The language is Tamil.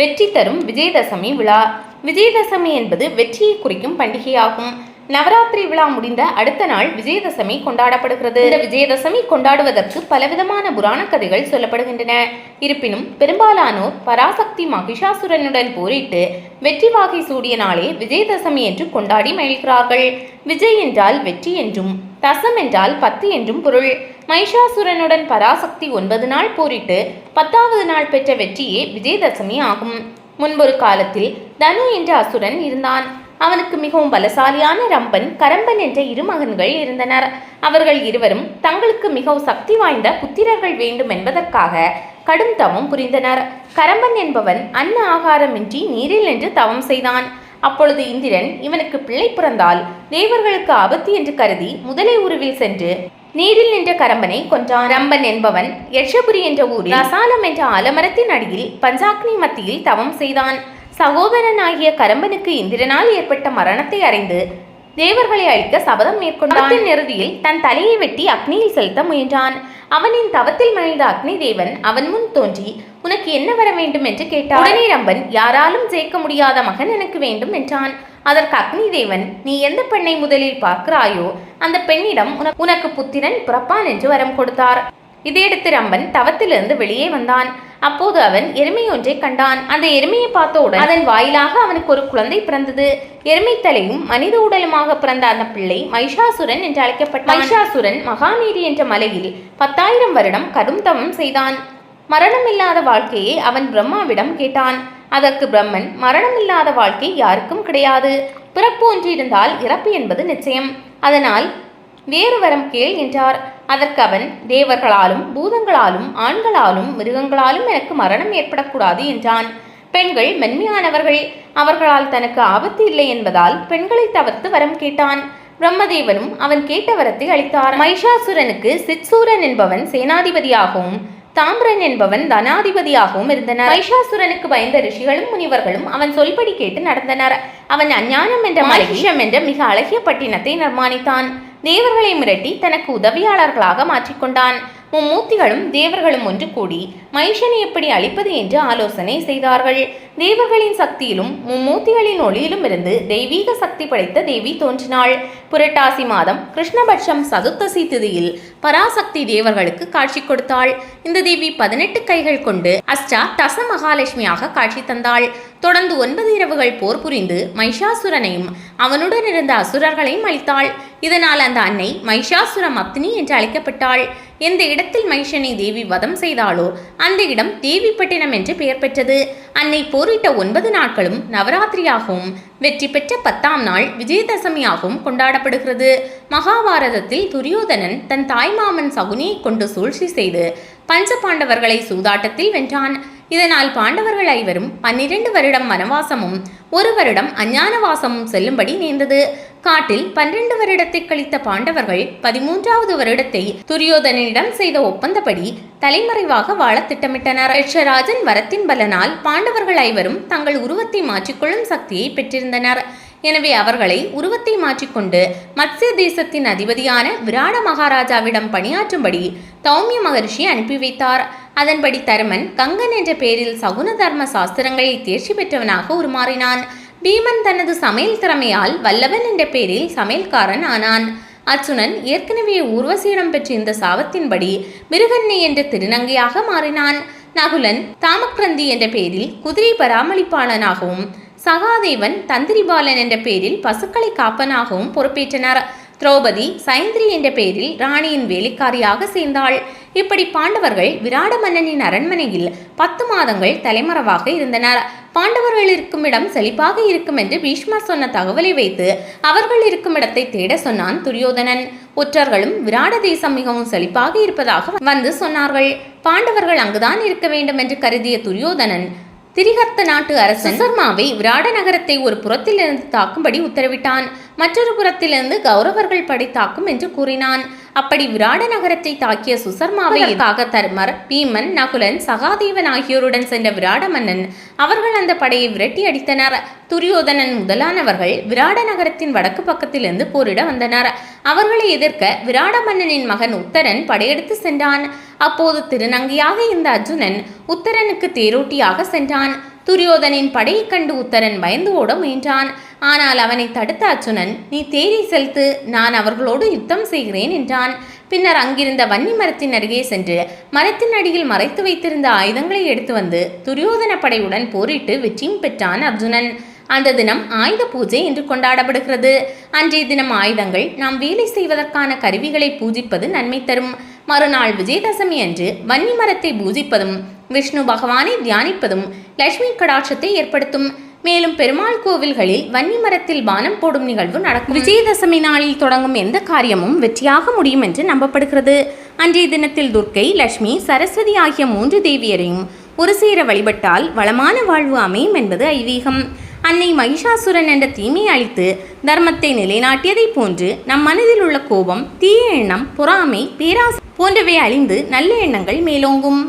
வெற்றி தரும் விஜயதசமி விழா. விஜயதசமி என்பது வெற்றியை குறிக்கும் பண்டிகையாகும். நவராத்திரி விழா முடிந்த அடுத்த நாள் விஜயதசமி கொண்டாடப்படுகிறது. இந்த விஜயதசமி கொண்டாடுவதற்கு பலவிதமான புராண கதைகள் சொல்லப்படுகின்றன. இருப்பினும் பெரும்பாலானோர் பராசக்தி மகிஷாசுரனுடன் போரிட்டு வெற்றி வாகை சூடிய நாளே விஜயதசமி என்று கொண்டாடி மகிழ்கிறார்கள். விஜய் என்றால் வெற்றி என்றும் தசம் என்றால் பத்து என்றும் பொருள். மகிஷாசுரனுடன் பராசக்தி ஒன்பது நாள் போரிட்டு பத்தாவது நாள் பெற்ற வெற்றியே விஜயதசமி ஆகும். முன்பொரு காலத்தில் தனு என்ற அசுரன் இருந்தான். அவனுக்கு மிகவும் பலசாலியான ரம்பன் கரம்பன் என்ற இரு மகன்கள் இருந்தனர். அவர்கள் இருவரும் தங்களுக்கு மிகவும் சக்தி வாய்ந்த புத்திரர்கள் வேண்டும் என்பதற்காக கடும் தவம் புரிந்தனர். கரம்பன் என்பவன் அன்ன ஆகாரமின்றி நீரில் நின்று தவம் செய்தான். அப்பொழுது இந்திரன் இவனுக்கு பிள்ளை பிறந்தால் தேவர்களுக்கு ஆபத்து என்று கருதி முதலை உருவில் சென்று நீரில் நின்ற கரம்பனை கொன்றான் ரம்பன் என்பவன். யட்சபுரி என்ற ஊரில் ரசாலம் என்ற ஆலமரத்தின் அடியில் பஞ்சாக்னி மத்தியில் தவம் செய்தான். சகோதரனாகிய கரம்பனுக்கு இந்திரனால் ஏற்பட்ட மரணத்தை அறிந்து தேவர்களை அழிக்க சபதம் மேற்கொண்டான். தவத்தின் இறுதியில் தன் தலையை வெட்டி அக்னியில் செலுத்த முயன்றான். அவனின் தவத்தில் மறைந்த அக்னி தேவன் அவன் முன் தோன்றி உனக்கு என்ன வர வேண்டும்? என்று கேட்டான். உடனே ரம்பன் யாராலும் ஜெயிக்க முடியாத மகன் எனக்கு வேண்டும் என்றான். அதற்கு அக்னிதேவன் நீ எந்த பெண்ணை முதலில் பார்க்கிறாயோ அந்த பெண்ணிடம் உனக்கு புத்திரன் பிறப்பான் என்று வரம் கொடுத்தார். இதையடுத்து ரம்பன் தவத்திலிருந்து வெளியே வந்தான். அப்போது அவன் எருமை ஒன்றை கண்டான். அந்த எருமையை பார்த்தவுடன் அதன் வாயிலாக அவனுக்கு ஒரு குழந்தை பிறந்தது. எருமை தலையும் மனித உடலுமாக பிறந்த அந்த பிள்ளை மைஷாசுரன் என்று அழைக்கப்பட்ட மைஷாசுரன் மகாநீரி என்ற மலையில் பத்தாயிரம் வருடம் கடும் தவம் செய்தான். மரணமில்லாத வாழ்க்கையை அவன் பிரம்மாவிடம் கேட்டான். அதற்கு பிரம்மன் மரணமில்லாத வாழ்க்கை யாருக்கும் கிடையாது. பிறப்பு ஒன்று இருந்தால் இறப்பு என்பது நிச்சயம். அதனால் வேறு வரம் கேள் என்றார். அதற்கு அவன் தேவர்களாலும் பூதங்களாலும் ஆண்களாலும் மிருகங்களாலும் எனக்கு மரணம் ஏற்படக்கூடாது என்றான். பெண்கள் மென்மையானவர்கள். அவர்களால் தனக்கு ஆபத்து இல்லை என்பதால் பெண்களை தவிர்த்து வரம் கேட்டான். பிரம்மதேவனும் அவன் கேட்ட வரத்தை அளித்தார். மைஷாசுரனுக்கு சித்சூரன் என்பவன் சேனாதிபதியாகவும் தாம்ரன் என்பவன் தனாதிபதியாகவும் இருந்தனர். மைஷாசுரனுக்கு பயந்த ரிஷிகளும் முனிவர்களும் அவன் சொல்படி கேட்டு நடந்தனர். அவன் அஞ்ஞானம் என்ற மகிஷம் என்ற மிக அழகிய பட்டினத்தை நிர்மாணித்தான். தேவர்களை மிரட்டி தனக்கு உதவியாளர்களாக மாற்றிக்கொண்டான். மும்மூர்த்திகளும் தேவர்களும் ஒன்று கூடி மைஷனை எப்படி அழிப்பது என்று ஆலோசனை செய்தார்கள். தேவர்களின் சக்தியிலும் மும்மூர்த்திகளின் ஒளியிலும் இருந்து தெய்வீக சக்தி படைத்த தேவி தோன்றினாள். புரட்டாசி மாதம் கிருஷ்ணபட்சம் சதுர்த்தசி திதியில் பராசக்தி தேவர்களுக்கு காட்சி கொடுத்தாள். இந்த தேவி பதினெட்டு கைகள் கொண்டு அஷ்டா தச மகாலட்சுமியாக காட்சி தந்தாள். தொடர்ந்து ஒன்பது இரவுகள் போர் புரிந்து மைஷாசுரனையும் அவனுடன் இருந்த அசுரர்களையும் அழித்தாள். இதனால் அந்த அன்னை மைஷாசுர அப்தினி என்று அழைக்கப்பட்டாள். எந்த இடத்தில் மைஷனை தேவி வதம் செய்தாலோ அந்த இடம் தேவிப்பட்டினம் என்று பெயர் பெற்றது. அன்னை போரிட்ட ஒன்பது நாட்களும் நவராத்திரியாகவும் வெற்றி பெற்ற பத்தாம் நாள் விஜயதசமியாகவும் கொண்டாடப்படுகிறது. மகாபாரதத்தில் துரியோதனன் தன் தாய்மாமன் சகுனியை கொண்டு சூழ்ச்சி செய்து பஞ்ச பாண்டவர்களை சூதாட்டத்தில் வென்றான். இதனால் பாண்டவர்கள் ஐவரும் பன்னிரண்டு வருடம் வனவாசமும் ஒரு வருடம் அஞ்ஞானவாசமும் செல்லும்படி நேர்ந்தது. காட்டில் பன்னிரண்டு வருடத்தை கழித்த பாண்டவர்கள் பதிமூன்றாவது வருடத்தை துரியோதனனிடம் செய்த ஒப்பந்தப்படி தலைமறைவாக வாழ திட்டமிட்டனர். யட்சராஜன் வரத்தின் பலனால் பாண்டவர்கள் ஐவரும் தங்கள் உருவத்தை மாற்றிக்கொள்ளும் சக்தியை பெற்றிருந்தனர். எனவே அவர்களை உருவத்தை மாற்றிக்கொண்டு மத்ஸ்ய தேசத்தின் அதிபதியான விராட மகாராஜாவிடம் பணியாற்றும்படி தௌமிய மகரிஷி அனுப்பி வைத்தார். அதன்படி தருமன் கங்கன் என்ற பெயரில் சகுன தர்ம சாஸ்திரங்களில் தேர்ச்சி பெற்றவனாக உருமாறினான். பீமன் தனது சமையல் திறமையால் வல்லவன் என்ற பெயரில் சமையல்காரன் ஆனான். அர்ச்சுனன் ஏற்கனவே ஊர்வசியிடம் பெற்ற இந்த சாபத்தின்படி மிருகன்னை என்ற திருநங்கையாக மாறினான். நகுலன் தாமக்ரந்தி என்ற பெயரில் குதிரை பராமரிப்பாளனாகவும் சகாதேவன் தந்திரிபாலன் என்ற பெயரில் பசுக்களை காப்பனாகவும் பொறுப்பேற்றனர். திரௌபதி சைந்திரி என்ற பெயரில் ராணியின் வேலைக்காரியாக சேர்ந்தாள். இப்படி பாண்டவர்கள் விராட மன்னனின் அரண்மனையில் பத்து மாதங்கள் தலைமறைவாக இருந்தனர். பாண்டவர்கள் இருக்கும் இடம் செழிப்பாக இருக்கும் என்று பீஷ்மர் சொன்ன தகவலை வைத்து அவர்கள் இருக்கும் இடத்தை தேட சொன்னான் துரியோதனன். ஒற்றர்களும் விராட தேசம் மிகவும் செழிப்பாக இருப்பதாக வந்து சொன்னார்கள். பாண்டவர்கள் அங்குதான் இருக்க வேண்டும் என்று கருதிய துரியோதனன் திரிகர்த்த நாட்டு அரசன் சர்மாவை விராட நகரத்தை ஒரு புறத்திலிருந்து தாக்கும்படி உத்தரவிட்டான். மற்றொரு புறத்திலிருந்து கௌரவர்கள் படை தாக்கும் என்று கூறினான். அப்படி விராட நகரத்தை தாக்கிய சுசர்மாவை தர்மர் பீமன் நகுலன் சகாதேவன் ஆகியோருடன் சென்ற விராட மன்னன் அவர்கள் அந்த படையை விரட்டி அடித்தனர். துரியோதனன் முதலானவர்கள் விராட நகரத்தின் வடக்கு பக்கத்திலிருந்து போரிட வந்தனர். அவர்களை எதிர்க்க விராட மன்னனின் மகன் உத்தரன் படையெடுத்து சென்றான். அப்போது திருநங்கையாக இருந்த அர்ஜுனன் உத்தரனுக்கு தேரோட்டியாக சென்றான். துரியோதனின் படையைக் கண்டு உத்தரன் பயந்து ஓட முயன்றான். ஆனால் அவனை தடுத்த அர்ஜுனன் நீ தேரை செலுத்து நான் அவர்களோடு யுத்தம் செய்கிறேன் என்றான். பின்னர் அங்கிருந்த வன்னி மரத்தின் அருகே சென்று மரத்தின் அடியில் மறைத்து வைத்திருந்த ஆயுதங்களை எடுத்து வந்து துரியோதன படையுடன் போரிட்டு வெற்றியும் பெற்றான் அர்ஜுனன். அந்த தினம் ஆயுத பூஜை என்று கொண்டாடப்படுகிறது. அன்றைய தினம் ஆயுதங்கள் நாம் வேலை செய்வதற்கான கருவிகளை பூஜிப்பது நன்மை தரும். மறுநாள் விஜயதசமி அன்று வன்னி மரத்தை பூஜிப்பதும் விஷ்ணு பகவானை தியானிப்பதும் லட்சுமி கடாட்சத்தை ஏற்படுத்தும். மேலும் பெருமாள் கோவில்களில் வன்னி மரத்தில் பானம் போடும் நிகழ்வு நடக்கும். விஜயதசமி நாளில் தொடங்கும் எந்த காரியமும் வெற்றியாக முடியும் என்று நம்பப்படுகிறது. அன்றைய தினத்தில் துர்க்கை லட்சுமி சரஸ்வதி ஆகிய மூன்று தேவியரையும் ஒரு சேர வழிபட்டால் வளமான வாழ்வு அமையும் என்பது ஐதீகம். அன்னை மகிஷாசுரன் என்ற தீமையை அழித்து தர்மத்தை நிலைநாட்டியதைப் போன்று நம் மனதில் உள்ள கோபம் தீய எண்ணம் பொறாமை பேராசை போன்றவை அழிந்து நல்ல எண்ணங்கள் மேலோங்கும்.